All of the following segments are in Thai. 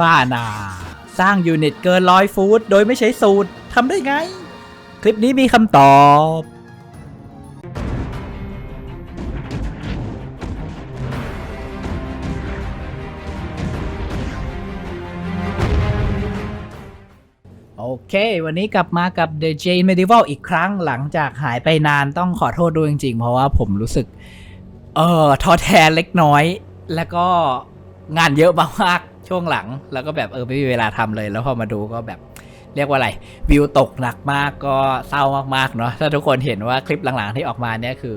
บ้านา สร้างยูนิตเกินร้อยฟูตโดยไม่ใช้สูตรทำได้ไง คลิปนี้มีคำตอบโอเค วันนี้กลับมากับ The Jane Medieval อีกครั้งหลังจากหายไปนานต้องขอโทษด้วยจริงๆ เพราะว่าผมรู้สึก เออท้อแท้เล็กน้อย แล้วก็งานเยอะมากๆ ช่วงหลังแล้วก็แบบเออไม่มีเวลาทำเลย แล้วพอมาดูก็แบบเรียกว่าอะไรวิวตกหนักมากก็เศร้ามากๆเนาะถ้าทุกคนเห็นว่าคลิปหลังๆที่ออกมาเนี่ยคือ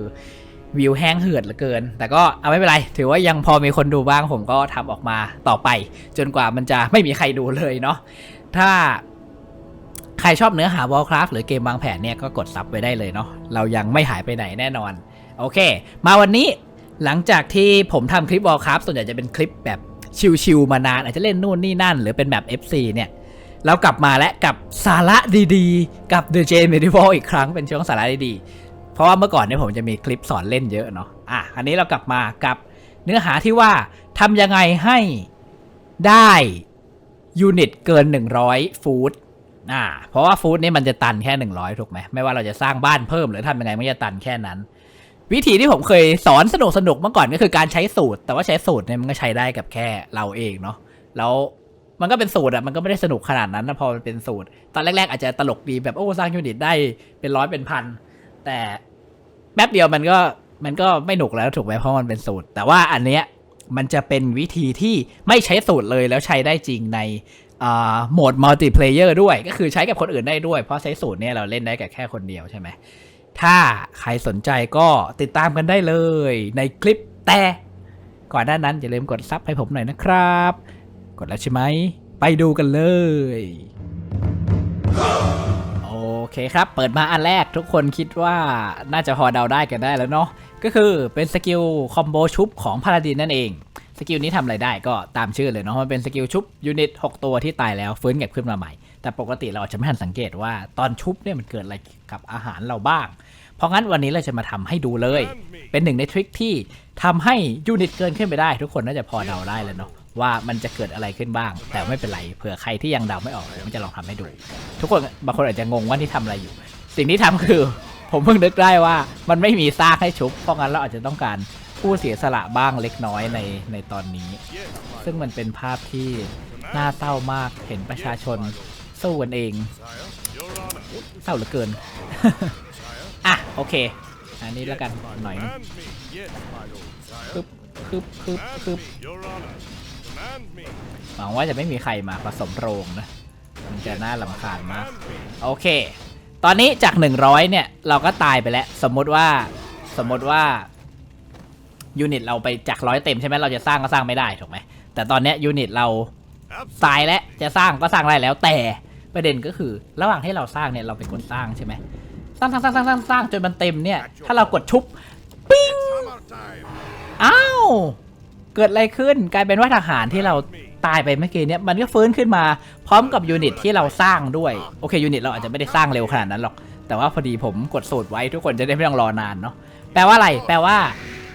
วิวแห้งเหือดเหลือเกิน แต่ก็เอาไม่เป็นไร ถือว่ายังพอมีคนดูบ้างผมก็ทำออกมาต่อไป จนกว่ามันจะไม่มีใครดูเลยเนาะถ้าใครชอบเนื้อหา Warcraft หรือเกมวางแผนเนี่ยก็กดซับไปได้เลยเนาะเรายังไม่หายไปไหนแน่นอน โอเค มาวันนี้หลังจากที่ผมทำคลิป Warcraft ส่วนใหญ่จะเป็นคลิปแบบ ชิวๆมานานอาจจะเล่นนู่นนี่นั่น หรือเป็นแบบ FC เนี่ยเรากลับมาและกับสาระดีๆ กับ The J Medieval อีกครั้งเป็นช่วงสาระดีๆ เพราะว่าเมื่อก่อนเนี่ยผมจะมีคลิปสอนเล่นเยอะเนาะอะอันนี้เรากลับมากับเนื้อหาที่ว่าทำยังไงให้ได้ยูนิตเกิน 100 ฟูตอ่าเพราะว่าฟูดนี่มันจะตันแค่ 100 ถูกไหมไม่ว่าเราจะสร้างบ้านเพิ่มหรือทำยังไงมันจะตันแค่นั้น วิธีที่ผมเคยสอนสนุกสนุกๆเมื่อก่อนก็คือการใช้สูตร แต่ว่าใช้สูตรเนี่ยมันก็ใช้ได้กับแค่เราเองเนาะแล้วมันก็เป็นสูตรอะมันก็ไม่ได้สนุกขนาดนั้นนะพอมันเป็นสูตร ตอนแรก ๆ อาจจะตลกดีแบบโอ้สร้างยูนิตได้เป็นร้อยเป็นพันแต่แป๊บเดียวมันก็มันก็ไม่หนุกแล้วถูกไหมเพราะมันเป็นสูตร แต่ว่าอันเนี้ยมันจะเป็นวิธีที่ไม่ใช้สูตรเลยแล้วใช้ได้จริงในอ่าโหมดมัลติเพลเยอร์ด้วย ก็คือใช้กับคนอื่นได้ด้วย เพราะใช้สูตรเนี่ยเราเล่นได้กับแค่คนเดียวใช่ไหม ถ้าใครสนใจก็ติดตามกันได้เลยในคลิปแต่ก่อนหน้านั้นอย่าลืมกดซับให้ผมหน่อยนะครับ กดแล้วใช่ไหม ไปดูกันเลย โอเคครับ เปิดมาอันแรกทุกคนคิดว่าน่าจะพอเดาได้กันได้แล้วเนาะ ก็คือเป็นสกิลคอมโบชุบของพาราดินนั่นเอง สกิลนี้ทำอะไรได้ก็ตามชื่อเลยเนาะ มันเป็นสกิลชุบยูนิต 6 ตัวที่ตายแล้วฟื้นกลับขึ้นมาใหม่ แต่ปกติเราอาจจะไม่ทันสังเกตว่าตอนชุบเนี่ยมันเกิดอะไรกับอาหารเราบ้าง เพราะงั้นวันนี้เราจะมาทำให้ดูเลย เป็นหนึ่งในทริคที่ทำให้ยูนิตเกินขึ้นไปได้ ทุกคนน่าจะพอเดาได้แล้วเนาะว่ามันจะเกิดอะไรขึ้นบ้าง แต่ไม่เป็นไรเผื่อใครที่ยังเดาไม่ออกผมจะลองทำให้ดู ทุกคนบางคนอาจจะงงว่าที่ทำอะไรอยู่ สิ่งที่ทำคือ ผมเพิ่งนึกได้ว่ามันไม่มีซากให้ชุบเพราะงั้นเราอาจจะต้องการผู้เสียสละบ้างเล็กน้อยในในตอนนี้ ซึ่งมันเป็นภาพที่น่าเศร้ามากเห็นประชาชนสู้กันเองเศร้าเหลือเกิน โอเค อันนี้แล้วกันหน่อยนึงคึบคึบคึบคึบหวังว่าจะไม่มีใครมาผสมโรงนะ มันจะน่าลำคาญมาก โอเค ตอนนี้จาก 100 เนี่ย เราก็ตายไปแล้ว สมมติว่าสมมติว่ายูนิตเราไปจากร้อยเต็มใช่ไหมเราจะสร้างก็สร้างไม่ได้ถูกไหมแต่ตอนนี้ยูนิตเราตายแล้วจะสร้างก็สร้างได้แล้วแต่ประเด็นก็คือ ระหว่างที่เราสร้างเนี่ยเราไปกดสร้างใช่ไหม สร้างสร้างสร้างสร้างสร้างจนมันเต็มเนี่ย ถ้าเรากดชุบ ปิ้ง อ้าว เกิดอะไรขึ้น กลายเป็นว่าทหารที่เราตายไปเมื่อกี้เนี่ยมันก็ฟื้นขึ้นมา พร้อมกับยูนิตที่เราสร้างด้วย โอเคยูนิตเราอาจจะไม่ได้สร้างเร็วขนาดนั้นหรอก แต่ว่าพอดีผมกดสูตรไว้ทุกคนจะได้ไม่ต้องรอนานเนาะ แปลว่าอะไร แปลว่า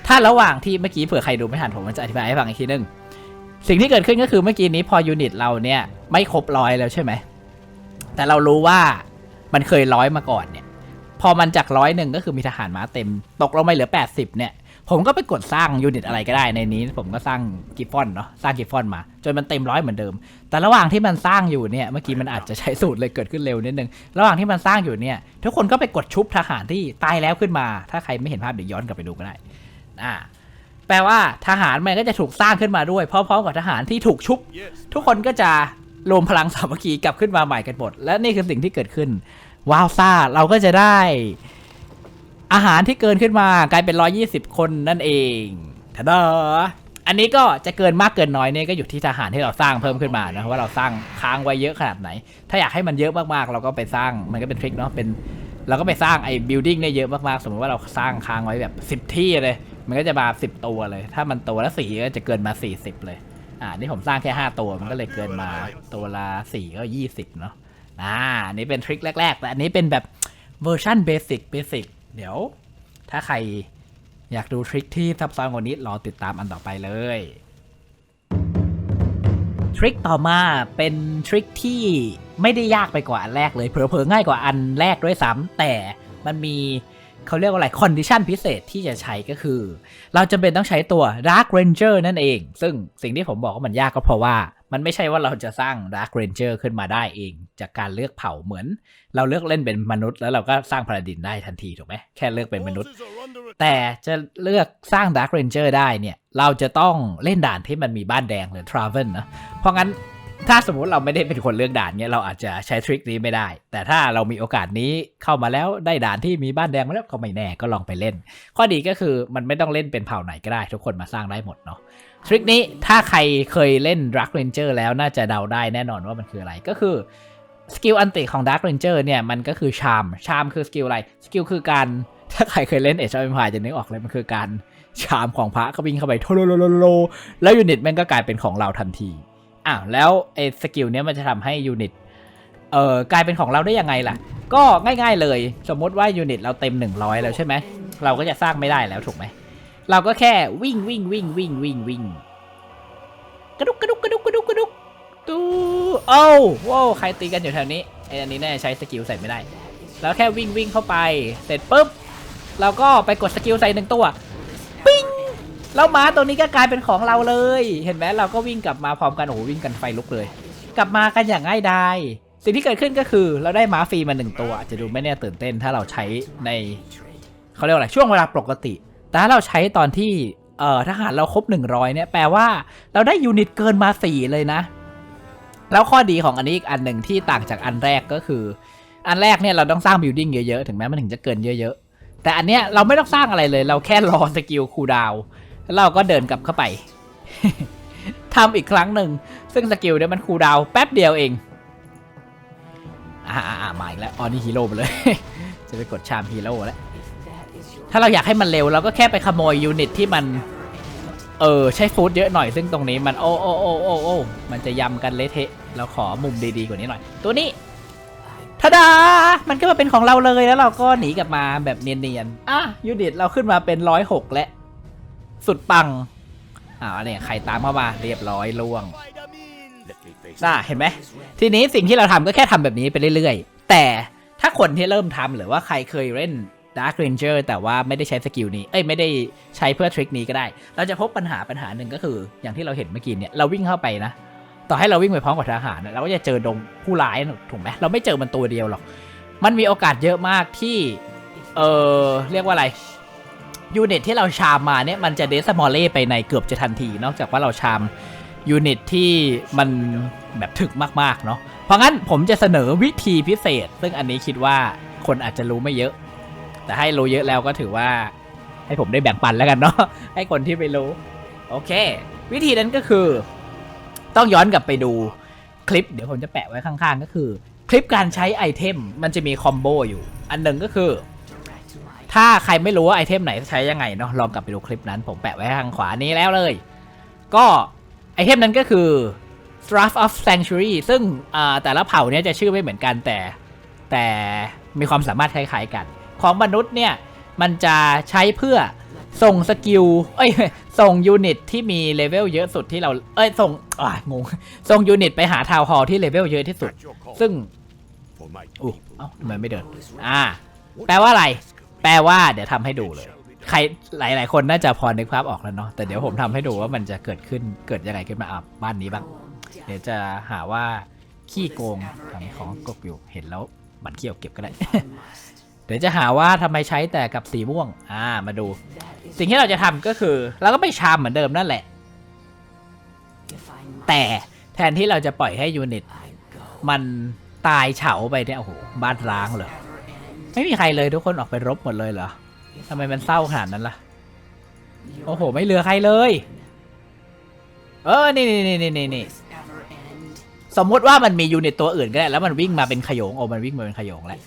ถ้าระหว่างที่เมื่อกี้เผื่อใครดูไม่ทันผมจะอธิบายให้ฟังอีกทีนึง สิ่งที่เกิดขึ้นก็คือเมื่อกี้นี้พอยูนิตเราเนี่ยไม่ครบร้อยแล้วใช่ไหม แต่เรารู้ว่ามันเคยร้อยมาก่อนเนี่ย พอมันจากร้อยหนึ่งก็คือมีทหารม้าเต็ม ตกลงไปเหลือ 80 เนี่ย ผมก็ไปกดสร้างยูนิตอะไรก็ได้ในนี้ ผมก็สร้างกิฟฟอนเนาะสร้างกิฟฟอนมา จนมันเต็มร้อยเหมือนเดิม แต่ระหว่างที่มันสร้างอยู่เนี่ยเมื่อกี้มันอาจจะใช้สูตรเลยเกิดขึ้นเร็วนิดนึงระหว่างที่มันสร้างอยู่เนี่ย ทุกคนก็ไปกดชุบทหารที่ตายแล้วขึ้นมา ถ้าใครไม่เห็นภาพเดี๋ยวย้อนกลับไปดูก็ได้อ่าแปลว่าทหารมันก็จะถูกสร้างขึ้นมาด้วยพร้อมๆกับทหารที่ถูกชุบ ทุกคนก็จะรวมพลังสามัคคีกลับขึ้นมาใหม่กันหมดและนี่คือสิ่งที่เกิดขึ้น ว้าวซ่าเราก็จะได้ อาหารที่เกินขึ้นมากลายเป็น 120 คนนั่นเองทะดาอันนี้ก็จะเกินมากเกินน้อยเนี่ยก็อยู่ที่ทหารที่เราสร้างเพิ่มขึ้นมานะว่าเราสร้างค้างไว้เยอะขนาดไหน ถ้าอยากให้มันเยอะมากๆ เราก็ไปสร้างมันก็เป็นทริคเนาะเป็นเราก็ไปสร้างไอ้บิลดิ้งเนี่ยเยอะมากๆ สมมติว่าเราสร้างค้างไว้แบบ 10 ที่เลย มันก็จะมา 10 ตัวเลย ถ้ามันตัวละสี่ก็จะเกินมา 40 เลย อ่า นี่ผมสร้างแค่ 5 ตัว มันก็เลยเกินมาตัวละ4ก็ 20 เนาะ อ่าอันนี้เป็นทริคแรก ๆ แต่อันนี้เป็นแบบเวอร์ชันเบสิกเบสิกเดี๋ยว ถ้าใครอยากดูทริคที่ซับซ้อนกว่านี้รอติดตามอันต่อไปเลย ทริคต่อมาเป็นทริคที่ไม่ได้ยากไปกว่าอันแรกเลยเผลอๆง่ายกว่าอันแรกด้วยซ้ำแต่มันมีเขาเรียกว่าอะไรคอนดิชันพิเศษที่จะใช้ก็คือ เราจำเป็นต้องใช้ตัว Dark Ranger นั่นเอง ซึ่งสิ่งที่ผมบอกว่ามันยากก็เพราะว่า มันไม่ใช่ว่าเราจะสร้าง Dark Ranger ขึ้นมาได้เอง จากการเลือกเผ่าเหมือน เราเลือกเล่นเป็นมนุษย์ แล้วเราก็สร้างพาราดินได้ทันทีถูกไหมแค่เลือกเป็นมนุษย์ แต่จะเลือกสร้าง Dark Ranger ได้เนี่ย เราจะต้องเล่นด่านที่มันมีบ้านแดงหรือ Travel นะ เพราะงั้น ถ้าสมมติเราไม่ได้เป็นคนเลือกด่านเนี่ยเราอาจจะใช้ทริคนี้ไม่ได้ แต่ถ้าเรามีโอกาสนี้เข้ามาแล้วได้ด่านที่มีบ้านแดงมาแล้วก็ไม่แน่ก็ลองไปเล่น ข้อดีก็คือมันไม่ต้องเล่นเป็นเผ่าไหนก็ได้ ทุกคนมาสร้างได้หมดเนาะทริคนี้ถ้าใครเคยเล่น Dark Ranger แล้วน่าจะเดาได้แน่นอนว่ามันคืออะไรก็คือสกิลอันติของ Dark Ranger เนี่ยมันก็คือชามชามคือสกิลอะไรสกิลคือการถ้าใครเคยเล่นเอชอ p พายจะนึกออกเลยมันคือการชามของพระก็วิ่งเข้าไปโทโลโลโลโลแล้วยูนิตมันก็กลายเป็นของเราทันที อ้าวแล้วไอ้สกิลเนี้ยมันจะทำให้ยูนิตเอ่อกลายเป็นของเราได้ยังไงล่ะ ก็ง่ายๆเลย สมมติว่ายูนิตเราเต็ม 100 แล้วใช่ไหม เราก็จะสร้างไม่ได้แล้วถูกไหม เราก็แค่วิ่งวิ่งวิ่งวิ่งวิ่งวิ่งกระดุกกระดุกกระดุกกระดุกกระดุกตูโอ้วว้าวใครตีกันอยู่แถวนี้ไอ้อันนี้แน่ใช้สกิลใส่ไม่ได้ แล้วแค่วิ่งวิ่งเข้าไป เสร็จปุ๊บ เราก็ไปกดสกิลใส่หนึ่งตัว แล้วม้าตัวนี้ก็กลายเป็นของเราเลย เห็นไหมเราก็วิ่งกลับมาพร้อมกันโอ้วิ่งกันไฟลุกเลย กลับมากันอย่างง่ายดายสิ่งที่เกิดขึ้นก็คือเราได้ม้าฟรีมาหนึ่งตัว จะดูไม่แน่าตื่นเต้นถ้าเราใช้ในเขาเรียกว่าอะไรช่วงเวลาปกติ แต่ถ้าเราใช้ตอนที่เอ่อทหารเราครบ 100เนี่ยแปลว่าเราได้ยูนิตเกินมา4เลยนะ แล้วข้อดีของอันนี้อีกอันหนึ่งที่ต่างจากอันแรกก็คือ อันแรกเนี่ยเราต้องสร้างบิลดิ้งเยอะๆ ถึงแม้มันถึงจะเกินเยอะๆ แต่อันเนี้ยเราไม่ต้องสร้างอะไรเลย เราแค่รอสกิลคูลดาวน์แล้ว เราก็เดินกลับเข้าไปทำอีกครั้งหนึ่ง ซึ่งสกิลเนี่ยมันคูลดาวแป๊บเดียวเองอ่าอ่ามาอีกแล้วออนี่ฮีโร่ไปเลย จะไปกดชามฮีโร่แล้ว ถ้าเราอยากให้มันเร็วเราก็แค่ไปขโมยยูนิตที่มัน เออ ใช้ฟูดเยอะหน่อยซึ่งตรงนี้มันโอ้โอ้โอ้โอ้โอ้มันจะยำกันเละเทะ เราขอมุมดีๆกว่านี้หน่อย ตัวนี้ทดา มันก็มาเป็นของเราเลยแล้วเราก็หนีกลับมาแบบเนียนๆ อะยูนิตเราขึ้นมาเป็นร้อยหกและ สุดปังอ้าวเนี่ยใครตามเข้ามาเรียบร้อยล่วงน่าเห็นไหมทีนี้สิ่งที่เราทำก็แค่ทำแบบนี้ไปเรื่อยๆ แต่ถ้าคนที่เริ่มทำหรือว่าใครเคยเล่น Dark Ranger แต่ว่าไม่ได้ใช้สกิลนี้ เอ้ยไม่ได้ใช้เพื่อทริคนี้ก็ได้ เราจะพบปัญหาปัญหาหนึ่งก็คือ อย่างที่เราเห็นเมื่อกี้เนี่ยเราวิ่งเข้าไปนะ ต่อให้เราวิ่งไปพร้อมกับทหารนะเราก็จะเจอดงผู้ร้ายนะถูกไหมเราไม่เจอมันตัวเดียวหรอก มันมีโอกาสเยอะมากที่ เออเรียกว่าอะไร ยูนิตที่เราชามมาเนี่ยมันจะเดสมอลเล่ไปในเกือบจะทันที นอกจากว่าเราชามยูนิตที่มันแบบถึกมากๆเนาะเพราะงั้นผมจะเสนอวิธีพิเศษ ซึ่งอันนี้คิดว่าคนอาจจะรู้ไม่เยอะ แต่ให้รู้เยอะแล้วก็ถือว่า ให้ผมได้แบ่งปันแล้วกันเนาะให้คนที่ไม่รู้ โอเค วิธีนั้นก็คือ ต้องย้อนกลับไปดูคลิป เดี๋ยวผมจะแปะไว้ข้างๆ ก็คือ คลิปการใช้ไอเทมมันจะมีคอมโบอยู่ อันหนึ่งก็คือ ถ้าใครไม่รู้ว่าไอเทมไหนใช้ยังไงเนาะลองกลับไปดูคลิปนั้น ผมแปะไว้ข้างขวานี้แล้วเลย ก็ไอเทมนั้นก็คือ Draft of Sanctuary ซึ่งอ่าแต่ละเผ่าเนี่ยจะชื่อไม่เหมือนกันแต่ แต่มีความสามารถคล้ายๆกัน ของมนุษย์เนี่ย มันจะใช้เพื่อส่งสกิล เอ้ย ส่งยูนิตที่มีเลเวลเยอะสุดที่เรา เอ้ย ส่งอ่างง ส่งยูนิตไปหาทาวน์ฮอลที่เลเวลเยอะที่สุด ซึ่งอู้เอ้าทำไมไม่เดิน อ่า แปลว่าอะไร แปลว่าเดี๋ยวทำให้ดูเลย ใครหลาย ๆ คนน่าจะพอนึกภาพออกแล้วเนาะแต่เดี๋ยวผมทำให้ดูว่ามันจะเกิดขึ้นเกิดยังไงขึ้นมาอะบ้านนี้บ้าง เดี๋ยวจะหาว่าขี้โกงทำของกบอยู่เห็นแล้วบันเขี้ยวเก็บก็ได้ เดี๋ยวจะหาว่าทำไมใช้แต่กับสีม่วง อ่ามาดู สิ่งที่เราจะทำก็คือเราก็ไม่ชามเหมือนเดิมนั่นแหละ แต่แทนที่เราจะปล่อยให้ยูนิต มันตายเฉาไปเนี่ยโอ้โหบ้านร้างเหรอ ไม่มีใครเลยทุกคนออกไปรบหมดเลยเหรอทำไมมันเศร้าขนาดนั้นล่ะ โอ้โห ไม่เหลือใครเลย เออ นี่นี่นี่นี่นี่สมมติว่ามันมียูนิตตัวอื่นก็ได้ แล้วมันวิ่งมาเป็นขยง โอ้มันวิ่งมาเป็นขยงแล้ว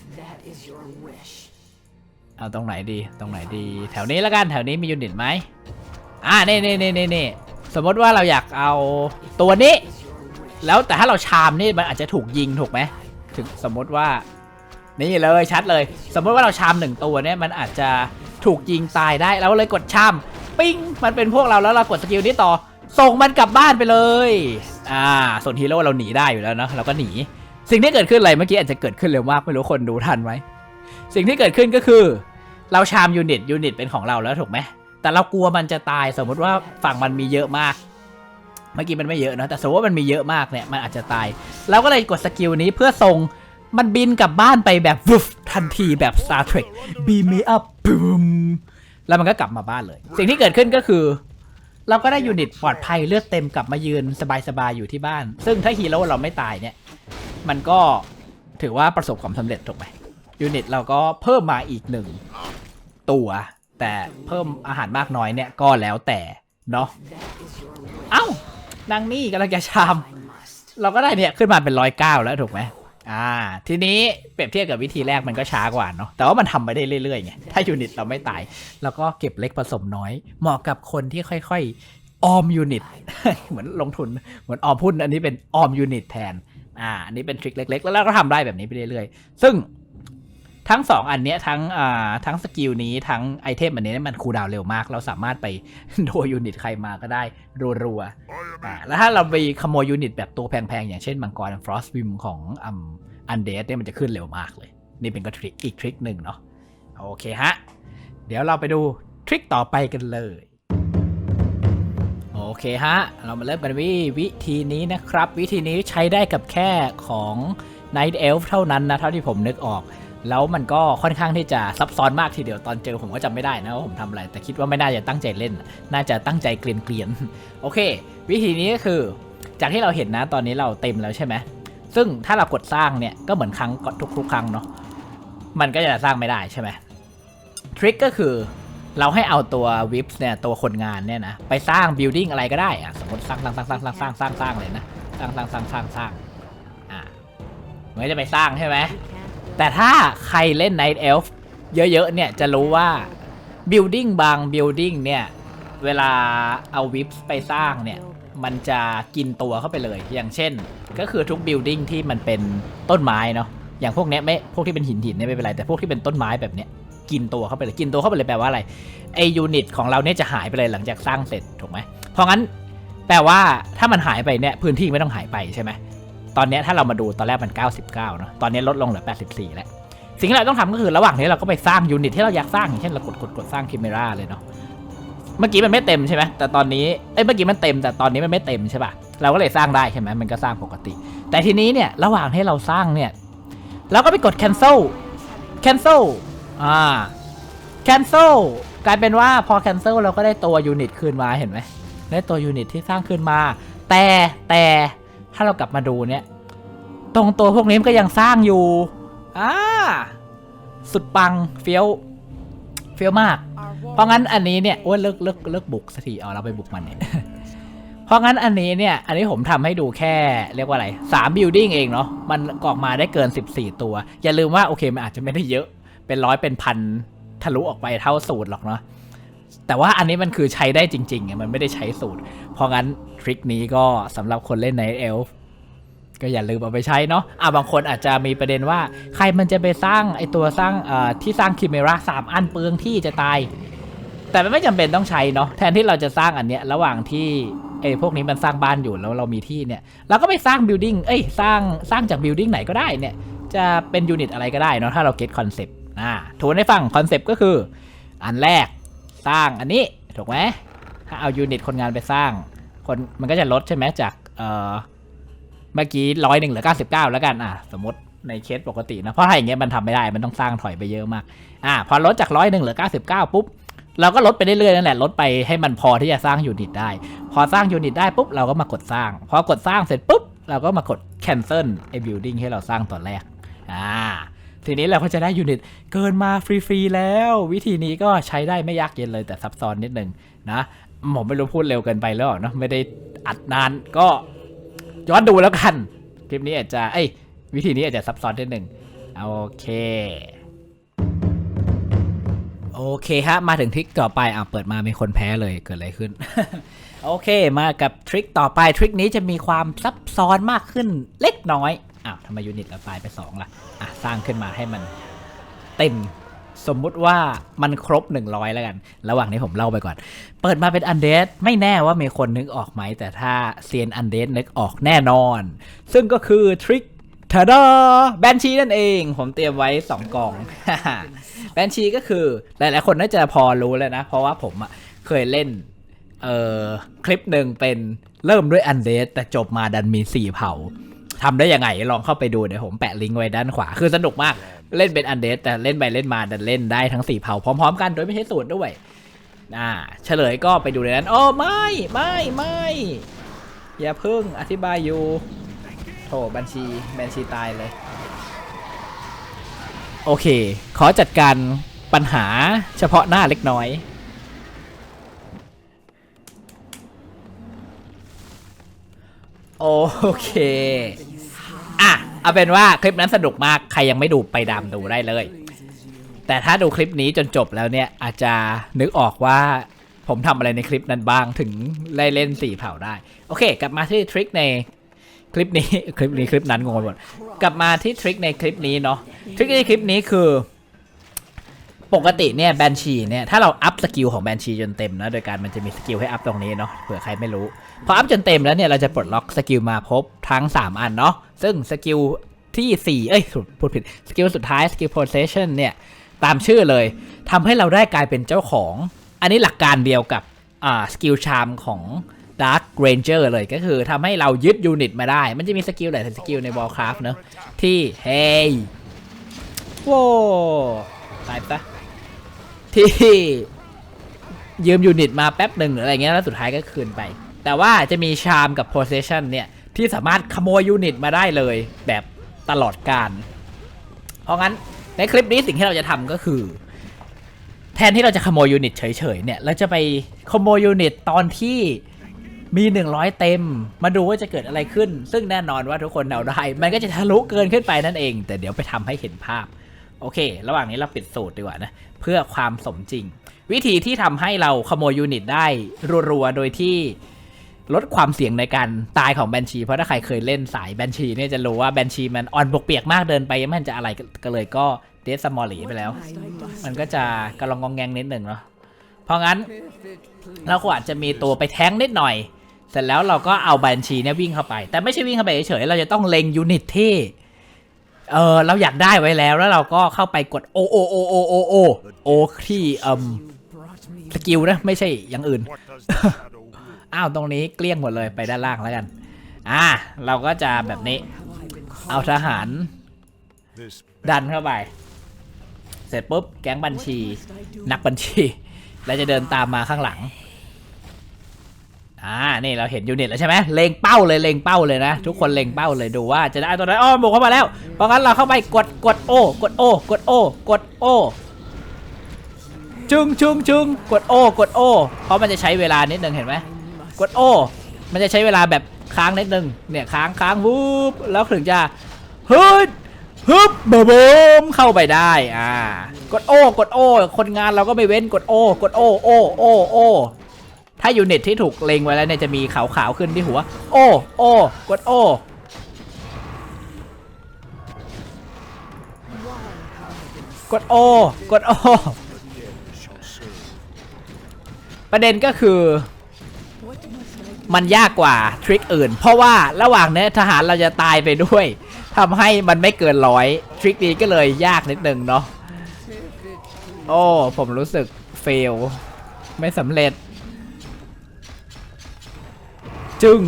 เอาตรงไหนดี ตรงไหนดี แถวนี้แล้วกัน แถวนี้มียูนิตไหมอ่านี่นี่นี่นี่นี่สมมติว่าเราอยากเอาตัวนี้ แล้วแต่ถ้าเราชามนี่มันอาจจะถูกยิงถูกไหม ถึงสมมติว่า นี่เลยชัดเลย สมมติว่าเราชามหนึ่งตัวเนี่ยมันอาจจะถูกยิงตายได้แล้วเลยกดชามปิ้งมันเป็นพวกเราแล้วเรากดสกิลนี้ต่อ ส่งมันกลับบ้านไปเลยอ่าส่วนฮีโร่เราหนีได้อยู่แล้วเนอะเราก็หนี สิ่งที่เกิดขึ้นอะไรเมื่อกี้อาจจะเกิดขึ้นเร็วมากไม่รู้คนดูทันไหมสิ่งที่เกิดขึ้นก็คือ เราชามยูนิตยูนิตเป็นของเราแล้วถูกไหมแต่เรากลัวมันจะตายสมมติว่าฝั่งมันมีเยอะมากเมื่อกี้มันไม่เยอะนะแต่สมมติว่ามันมีเยอะมากเนี่ยมันอาจจะตายเราก็เลยกดสกิลนี้เพื่อส่ง มันบินกลับบ้านไปแบบวุฟทันทีแบบ Star Trek beam me up boom แล้วมันก็กลับมาบ้านเลย สิ่งที่เกิดขึ้นก็คือ เราก็ได้ยูนิตปลอดภัยเลือดเต็มกลับมายืนสบายๆอยู่ที่บ้าน ซึ่งถ้าฮีโร่เราไม่ตายเนี่ย มันก็ถือว่าประสบความสำเร็จถูกไหมยูนิตเราก็เพิ่มมาอีกหนึ่งตัวแต่เพิ่มอาหารมากน้อยเนี่ยก็แล้วแต่เนาะ เอ้านางนี่กำลังจะชาม เราก็ได้เนี่ยขึ้นมาเป็นร้อยเก้าแล้วถูกไหม อ่า ทีนี้เปรียบเทียบกับวิธีแรกมันก็ช้ากว่าเนาะแต่ว่ามันทำไปได้เรื่อยๆไงถ้ายูนิตเราไม่ตาย แล้วก็เก็บเล็กผสมน้อย เหมาะกับคนที่ค่อยๆออมยูนิตเหมือนลงทุนเหมือนออมหุ้นอันนี้เป็นออมยูนิตแทนอ่าอันนี้เป็นทริคเล็กๆ แล้วเราก็ทำได้แบบนี้ไปเรื่อยๆ ซึ่ง ทั้งสองอันเนี้ยทั้งอ่าทั้งสกิลนี้ทั้งไอเทมอันนี้มันคูลดาวเร็วมาก เราสามารถไปโดยยูนิตใครมาก็ได้รัวๆอ่าแล้วถ้าเราไปขโมยยูนิตแบบตัวแพงๆ อย่างเช่นมังกรฟรอสวิมของอัมอันเดสเนี่ยมันจะขึ้นเร็วมากเลย นี่เป็นก็ทริคอีกทริคหนึ่งเนาะโอเคฮะ เดี๋ยวเราไปดูทริคต่อไปกันเลยโอเคฮะ เรามาเริ่มกันวิวิธีนี้นะครับ วิธีนี้ใช้ได้กับแค่ของ Night Elf เท่านั้นนะ เท่าที่ผมนึกออก แล้วมันก็ค่อนข้างที่จะซับซ้อนมากทีเดียวตอนเจอผมก็จำไม่ได้นะว่าผมทำอะไร แต่คิดว่าไม่น่าจะตั้งใจเล่น น่าจะตั้งใจเกลียนๆโอเค วิธีนี้ก็คือ จากที่เราเห็นนะตอนนี้เราเต็มแล้วใช่ไหมซึ่งถ้าเรากดสร้างเนี่ยก็เหมือนครั้งทุกๆครั้งเนาะมันก็จะสร้างไม่ได้ใช่ไหมทริคก็คือเราให้เอาตัววิปส์เนี่ยตัวคนงานเนี่ยนะไปสร้างบิลดิ้งอะไรก็ได้อะสมมติสร้างสร้างสร้างสร้างสร้างสร้างสร้างเลยนะสร้างสร้างสร้างสร้างสร้างอ่าเหมือนจะไปสร้างใช่ไหม แต่ถ้าใครเล่น Night Elf เยอะๆเนี่ยจะรู้ว่าบิลดิ้งบางบิลดิ้งเนี่ย เวลาเอาวิปไปสร้างเนี่ย มันจะกินตัวเข้าไปเลย อย่างเช่น ก็คือทุกบิลดิ้งที่มันเป็นต้นไม้เนาะอย่างพวกเนี้ยไม่พวกที่เป็นหินหินเนี่ยไม่เป็นไร แต่พวกที่เป็นต้นไม้แบบเนี้ยกินตัวเข้าไปเลยกินตัวเข้าไปเลยแปลว่าอะไรไอยูนิตของเราเนี่ยจะหายไปเลยหลังจากสร้างเสร็จถูกไหมเพราะงั้นแปลว่าถ้ามันหายไปเนี่ยพื้นที่ไม่ต้องหายไปใช่ไหม ตอนนี้ถ้าเรามาดูตอนแรกมัน 99เนาะตอนนี้ลดลงเหลือ 84 แล้ว สิ่งที่เราต้องทำก็คือระหว่างนี้เราก็ไปสร้างยูนิตที่เราอยากสร้างอย่างเช่นเรากดกดกดสร้างคิมเมราเลยเนาะเมื่อกี้มันไม่เต็มใช่ไหมแต่ตอนนี้เอ้ยเมื่อกี้มันเต็มแต่ตอนนี้มันไม่เต็มใช่ป่ะเราก็เลยสร้างได้ใช่ไหมมันก็สร้างปกติ แต่ทีนี้เนี่ยระหว่างที่เราสร้างเนี่ยเราก็ไปกด cancel cancel อ่า cancel กลายเป็นว่าพอ cancel เราก็ได้ตัวยูนิตคืนมาเห็นไหมได้ตัวยูนิตที่สร้างคืนมา แต่แต่ ถ้าเรากลับมาดูเนี่ย ตรงตัวพวกนี้มันก็ยังสร้างอยู่อ่าสุดปังเฟี้ยวเฟี้ยวมาก เพราะงั้นอันนี้เนี่ยโอ้ยเลิกเลิกเลิกบุกสักทีเอาเราไปบุกมันเนี่ยเพราะงั้นอันนี้เนี่ย อันนี้ผมทำให้ดูแค่เรียกว่าอะไรสามบิลดิ้งเองเนาะมันออกมาได้เกิน 14 ตัว อย่าลืมว่าโอเคมันอาจจะไม่ได้เยอะเป็นร้อยเป็นพันทะลุออกไปเท่าสูตรหรอกเนาะ แต่ว่าอันนี้มันคือใช้ได้จริงๆไงมันไม่ได้ใช้สูตร เพราะงั้นทริคนี้ก็สำหรับคนเล่นในเอลฟ์ก็อย่าลืมเอาไปใช้เนาะอะบางคนอาจจะมีประเด็นว่า ใครมันจะไปสร้างไอตัวสร้างเอ่อที่สร้างคิเมราสามอันเปลืองที่จะตาย แต่มันไม่จำเป็นต้องใช้เนาะแทนที่เราจะสร้างอันเนี้ยระหว่างที่ไอพวกนี้มันสร้างบ้านอยู่แล้วเรามีที่เนี่ยเราก็ไปสร้างบิลดิ้งเอ้ยสร้างสร้างจากบิลดิ้งไหนก็ได้เนี่ยจะเป็นยูนิตอะไรก็ได้เนาะถ้าเราเก็ตคอนเซปต์อ่าถูกให้ฟังคอนเซปต์ก็คือ อันแรก สร้างอันนี้ถูกไหมถ้าเอายูนิตคนงานไปสร้าง คนมันก็จะลดใช่ไหมจากเอ่อเมื่อกี้ร้อยหนึ่งเหลือเก้าสิบเก้าแล้วกันอะสมมติในเคสปกตินะเพราะถ้าอย่างเงี้ยมันทำไม่ได้มันต้องสร้างถอยไปเยอะมากอ่าพอลดจากร้อยหนึ่งเหลือเก้าสิบเก้าปุ๊บเราก็ลดไปเรื่อยๆนั่นแหละลดไปให้มันพอที่จะสร้างยูนิตได้ พอสร้างยูนิตได้ปุ๊บเราก็มากดสร้าง พอกดสร้างเสร็จปุ๊บเราก็มากด cancel ไอ้ building ให้เราสร้างตอนแรกอ่า ทีนี้เราก็จะได้ยูนิตเกินมาฟรีๆแล้ว วิธีนี้ก็ใช้ได้ไม่ยากเย็นเลยแต่ซับซ้อนนิดนึงนะผมไม่รู้พูดเร็วเกินไปแล้วเนาะไม่ได้อัดนานก็ย้อนดูแล้วกัน คลิปนี้อาจจะเอ้วิธีนี้อาจจะซับซ้อนนิดนึงโอเคโอเคฮะ มาถึงทริคต่อไปอะเปิดมามีคนแพ้เลยเกิดอะไรขึ้น โอเคมากับทริคต่อไปทริคนี้จะมีความซับซ้อนมากขึ้นเล็กน้อย อ้าวทำไมยูนิตเราตายไป2ล่ะอะสร้างขึ้นมาให้มันเต็มสมมุติว่ามันครบ 100 แล้วกัน ระหว่างนี้ผมเล่าไปก่อน เปิดมาเป็นอันเดสไม่แน่ว่ามีคนนึกออกไหม แต่ถ้าเซียนอันเดสนึกออกแน่นอน ซึ่งก็คือทริคทาดาแบนชีนั่นเอง ผมเตรียมไว้ 2กล่อง แบนชีก็คือหลายๆ คนน่าจะพอรู้แล้วนะ เพราะว่าผมอะเคยเล่นเอ่อคลิปหนึ่งเป็นเริ่มด้วยอันเดสแต่จบมาดันมี 4 เผ่า ทำได้ยังไงลองเข้าไปดูเดี๋ยวผมแปะลิงก์ไว้ด้านขวา คือสนุกมากเล่นเป็นอันเดสแต่เล่นไปเล่นมาดันเล่นได้ทั้ง4เผ่าพร้อมๆกันโดยไม่ใช้สูตรด้วยอ่าเฉลยก็ไปดูในนั้นโอ้ไม่ไม่ไม่อย่าเพิ่งอธิบายอยู่โถบัญชีบัญชีตายเลย โอเค ขอจัดการปัญหาเฉพาะหน้าเล็กน้อยโอเคอะ เอาเป็นว่าคลิปนั้นสนุกมากใครยังไม่ดูไปดามดูได้เลย แต่ถ้าดูคลิปนี้จนจบแล้วเนี่ยอาจจะนึกออกว่าผมทำอะไรในคลิปนั้นบ้างถึงได้เล่นสี่เผ่าได้ โอเค กลับมาที่ทริคในคลิปนี้คลิปนี้คลิปนั้นงงไปหมดกลับมาที่ทริคในคลิปนี้เนาะทริคในคลิปนี้คือ ปกติเนี่ยแบนชีเนี่ยถ้าเราอัพสกิลของแบนชีจนเต็มนะโดยการมันจะมีสกิลให้อัพตรงนี้เนาะเผื่อใครไม่รู้พออัพจนเต็มแล้วเนี่ยเราจะปลดล็อกสกิลมาพบทั้ง 3 อันเนาะซึ่งสกิลที่ 4 เอ้ยพูดผิดสกิลสุดท้ายสกิล possession เนี่ยตามชื่อเลยทำให้เราได้กลายเป็นเจ้าของ อันนี้หลักการเดียวกับอ่าสกิลชามของ Dark Ranger เลยก็คือทำให้เรายึดยูนิตมาได้ มันจะมีสกิลหลายสกิลใน Warcraft เนอะที่เฮ้ยโว้ตายปะ ที่ยืมยูนิตมาแป๊บหนึ่งหรืออะไรเงี้ยแล้วสุดท้ายก็คืนไป แต่ว่าจะมีชามกับ possession เนี่ยที่สามารถขโมยยูนิตมาได้เลยแบบตลอดการ เพราะงั้นในคลิปนี้สิ่งที่เราจะทำก็คือ แทนที่เราจะขโมยยูนิตเฉยๆเนี่ยเราจะไปขโมยยูนิตตอนที่มี 100 เต็ม มาดูว่าจะเกิดอะไรขึ้น ซึ่งแน่นอนว่าทุกคนเดาได้ มันก็จะทะลุเกินขึ้นไปนั่นเอง แต่เดี๋ยวไปทำให้เห็นภาพ โอเค ระหว่างนี้เราปิดสูตรดีกว่านะ เพื่อความสมจริง วิธีที่ทำให้เราขโมยยูนิตได้รัวๆ โดยที่ลดความเสี่ยงในการตายของแบนชี เพราะถ้าใครเคยเล่นสายแบนชีเนี่ยจะรู้ว่าแบนชีมันอ่อนบกเปียกมากเดินไปยังไม่ทันจะอะไรก็เลยก็เดสมอลลีไปแล้ว มันก็จะกระลองงองแงงนิดหนึ่งเนาะเพราะงั้นเราก็อาจจะมีตัวไปแท้งนิดหน่อย เสร็จแล้วเราก็เอาแบัญชีเนี่ยวิ่งเข้าไป แต่ไม่ใช่วิ่งเข้าไปเฉยๆเราจะต้องเล็งยูนิตที่ เออเราอยากได้ไว้แล้วแล้วเราก็เข้าไปกดโอโอโอโอโอโอโอที่เอ่มสกิลนะไม่ใช่อย่างอื่น What does the shadow will? อ้าวตรงนี้เกลี้ยงหมดเลยไปด้านล่างแล้วกัน อ่า เราก็จะแบบนี้ เอาทหาร This ดันเข้าไป เสร็จปุ๊บแก๊งบัญชี นักบัญชี แล้วจะเดินตามมาข้างหลัง อ่า นี่เราเห็นยูนิตแล้วใช่ไหมเลงเป้าเลยเลงเป้าเลยนะ ทุกคนเลงเป้าเลยดูว่าจะได้ตัวไหนอ้อบุกเข้ามาแล้ว เพราะงั้นเราเข้าไปกดกดโอกดโอกดโอกดโอจึงจึงจึงกดโอกดโอเพราะมันจะใช้เวลานิดนึงเห็นไหมกดโอ มันจะใช้เวลาแบบค้างนิดนึงเนี่ยค้างค้างวูบแล้วถึงจะฮึดฮึบเบมมเข้าไปได้อ่ากดโอกดโอ คนงานเราก็ไม่เว้นกดโอกดโอโอโอโอ ถ้ายูนิตที่ถูกเล็งไว้แล้วเนี่ยจะมีขาวๆขึ้นที่หัว โอ้ โอ้ กดโอ้กดโอ้กดโอ้ประเด็นก็คือ มันยากกว่าทริคอื่น เพราะว่าระหว่างเนี้ทหารเราจะตายไปด้วยทำให้มันไม่เกินร้อยทริคนี้ก็เลยยากนิดนึงเนาะโอ้ ผมรู้สึกเฟล ไม่สำเร็จ จึง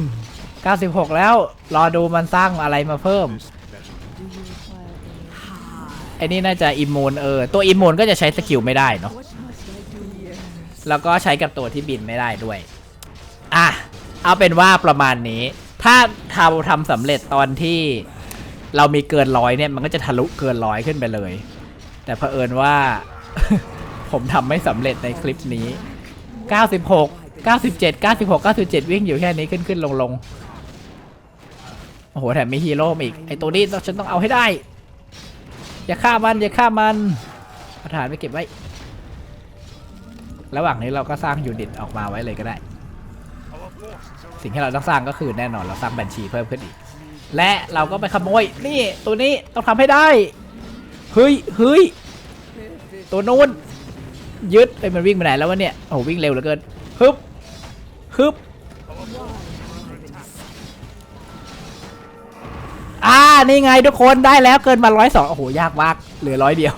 96 แล้ว รอดูมันสร้างอะไรมาเพิ่ม ไอ้นี่น่าจะอิมมูนเออ ตัวอิมมูนก็จะใช้สกิลไม่ได้เนาะ แล้วก็ใช้กับตัวที่บินไม่ได้ด้วย อะ เอาเป็นว่าประมาณนี้ ถ้าเราทำสำเร็จตอนที่เรามีเกินร้อยเนี่ย มันก็จะทะลุเกินร้อยขึ้นไปเลย แต่เผอิญว่า ผมทำไม่สำเร็จในคลิปนี้ 96 97 96 97 วิ่งอยู่แค่นี้ขึ้นขึ้นลงลงโอ้โหแถมมีฮีโร่มาอีก ไอตัวนี้ต้องฉันต้องเอาให้ได้ อย่าฆ่ามัน อย่าฆ่ามันอาฐานไปเก็บไว้ ระหว่างนี้เราก็สร้างยูนิตออกมาไว้เลยก็ได้ สิ่งที่เราต้องสร้างก็คือแน่นอนเราสร้างบัญชีเพิ่มขึ้นอีก และเราก็ไปขโมย นี่ตัวนี้ต้องทำให้ได้ เฮ้ยเฮ้ยตัวนู้นยึดไอ้ยมันวิ่งไปไหนแล้ววะเนี่ย โอ้โหวิ่งเร็วเหลือเกินฮึบ ฮึบอ่า นี่ไงทุกคนได้แล้วเกินมาร้อยสองโอ้โห ยากมาก เหลือร้อยเดียว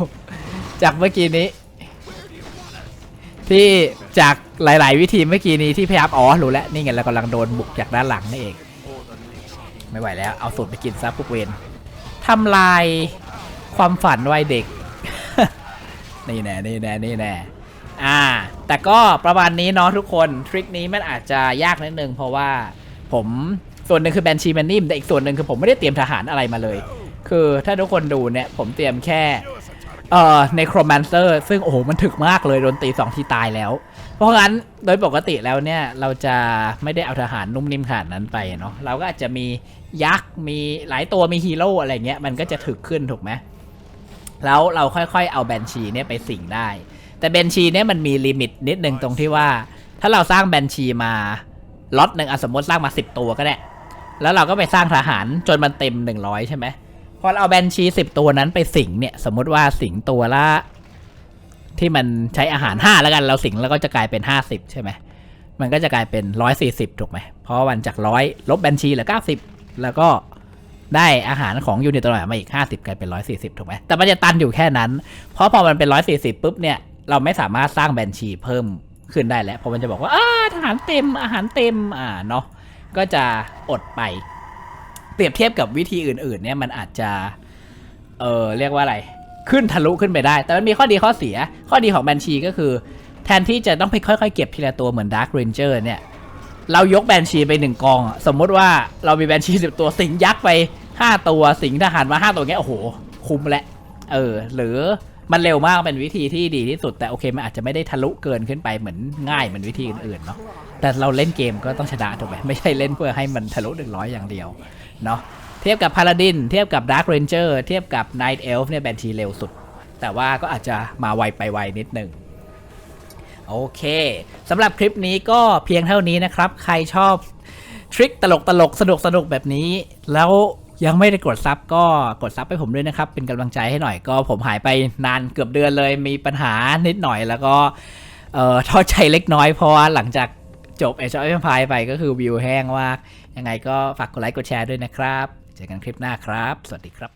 จากเมื่อกี้นี้ ที่จากหลาย ๆ วิธีเมื่อกี้นี้ที่พยายามอ๋อรู้แล้ว นี่ไงเรากำลังโดนบุกจากด้านหลังนี่เอง ไม่ไหวแล้ว เอาสูตรไปกินซะพวกเวนทำลายความฝันวัยเด็ก นี่แน่นี่แน่นี่แน่อ่า แต่ก็ประมาณนี้เนาะทุกคนทริคนี้มันอาจจะยากนิดนึงเพราะว่าผมส่วนหนึ่งคือแบนชีแมนนิ่มแต่อีกส่วนหนึ่งคือผมไม่ได้เตรียมทหารอะไรมาเลย คือถ้าทุกคนดูเนี่ยผมเตรียมแค่เอ่อในโครแมนเซอร์ซึ่งโอ้โหมันถึกมากเลยโดนตีสองทีตายแล้ว เพราะงั้นโดยปกติแล้วเนี่ยเราจะไม่ได้เอาทหารนุ่มนิ่มขนาดนั้นไปเนาะเราก็อาจจะมียักษ์มีหลายตัวมีฮีโร่อะไรเงี้ยมันก็จะถึกขึ้นถูกไหมแล้วเราค่อยๆเอาแบนชีเนี่ยไปสิงได้ แต่แบนชีเนี่ยมันมีลิมิตนิดนึงตรงที่ว่า ถ้าเราสร้างแบนชีมาล็อตหนึ่งอสมมติสร้างมา10ตัวก็ได้ แล้วเราก็ไปสร้างทหารจนมันเต็ม100ใช่ไหมพอเราเอาแบนชี10ตัวนั้นไปสิงเนี่ย สมมติว่าสิงตัวละที่มันใช้อาหาร5แล้วกันเราสิงแล้วก็จะกลายเป็น50ใช่ไหมมันก็จะกลายเป็น140ถูกไหมเพราะวันจาก100ลบแบนชีเหลือ90แล้วก็ได้อาหารของยูนิตตัวใหม่มาอีก 50 กลายเป็น 140 ถูกไหม แต่มันจะตันอยู่แค่นั้น เพราะพอมันเป็น 140 ปุ๊บเนี่ย เราไม่สามารถสร้างแบนชีเพิ่มขึ้นได้แล้วเพราะมันจะบอกว่าอาทหารเต็มอาหารเต็มอ่าเนาะก็จะอดไป เปรียบเทียบกับวิธีอื่น ๆ เนี่ยมันอาจจะ เออเรียกว่าอะไร ขึ้นทะลุขึ้นไปได้ แต่มันมีข้อดีข้อเสีย ข้อดีของแบนชีก็คือ แทนที่จะต้องไปค่อยๆ เก็บทีละตัวเหมือนดาร์ r เรนเจอร์เนี่ยเรายกแบนชีไปหนึ่งกอง สมมติว่าเรามีแบนชีสิบตัวสิงยักษ์ไปห้าตัวสิงทหารมาห้าตัวเงี้ยโอ้โห คุ้มแล้วเออ หรือ มันเร็วมากเป็นวิธีที่ดีที่สุดแต่โอเคมันอาจจะไม่ได้ทะลุเกินขึ้นไปเหมือนง่ายเหมือนวิธีอื่นๆเนาะแต่เราเล่นเกมก็ต้องชนะถูกไหมไม่ใช่เล่นเพื่อให้มันทะลุหนึ่งร้อยอย่างเดียวเนาะเทียบกับพา a าดินเทียบกับดาร์ r เรนเจอร์เทียบกับไนท์เอลฟ์เนี่ยแบนชีเร็วสุด แต่ว่าก็อาจจะมาไวไปไวนิดหนึ่งโอเคสำหรับคลิปนี้ก็เพียงเท่านี้นะครับ ใครชอบทริคตลกตลกสนุกสนุกแบบนี้ แล้ว ยังไม่ได้กดซับก็กดซับให้ผมด้วยนะครับ เป็นกำลังใจให้หน่อยก็ผมหายไปนานเกือบเดือนเลยมีปัญหานิดหน่อยแล้วก็เอ่อท้อใจเล็กน้อยเพราะว่าหลังจากจบ Age of Empires ไปก็คือวิวแห้งมากยังไงก็ฝากกดไลค์กดแชร์ด้วยนะครับ เจอกันคลิปหน้าครับ สวัสดีครับ